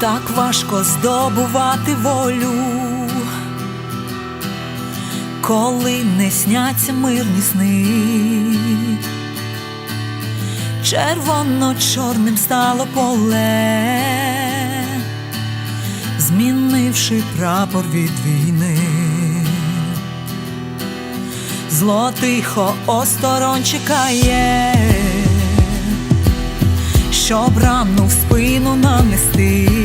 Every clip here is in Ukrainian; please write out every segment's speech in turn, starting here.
так важко здобувати волю, коли не сняться мирні сни, червоно-чорним стало поле, змінивши прапор від війни. Зло тихо осторонь чекає, щоб рану в спину нанести.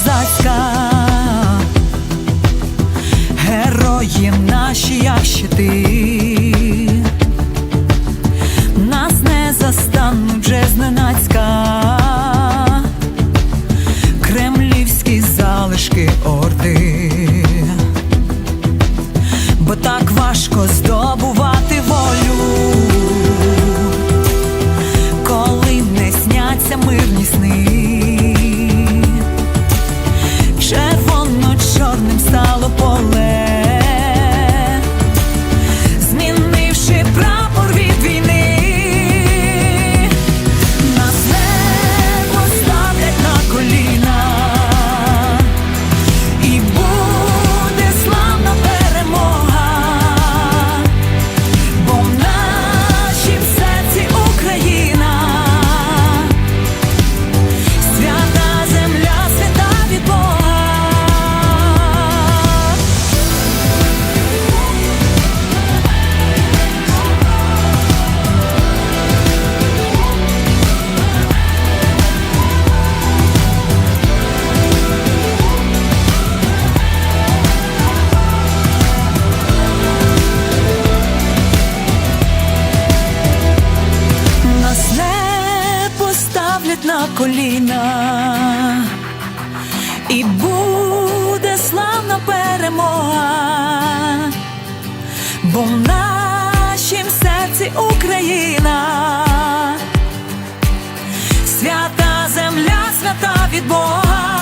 козацька, герої наші, як щити, нас не застануть вже зненацька. свята земля, свята від Бога.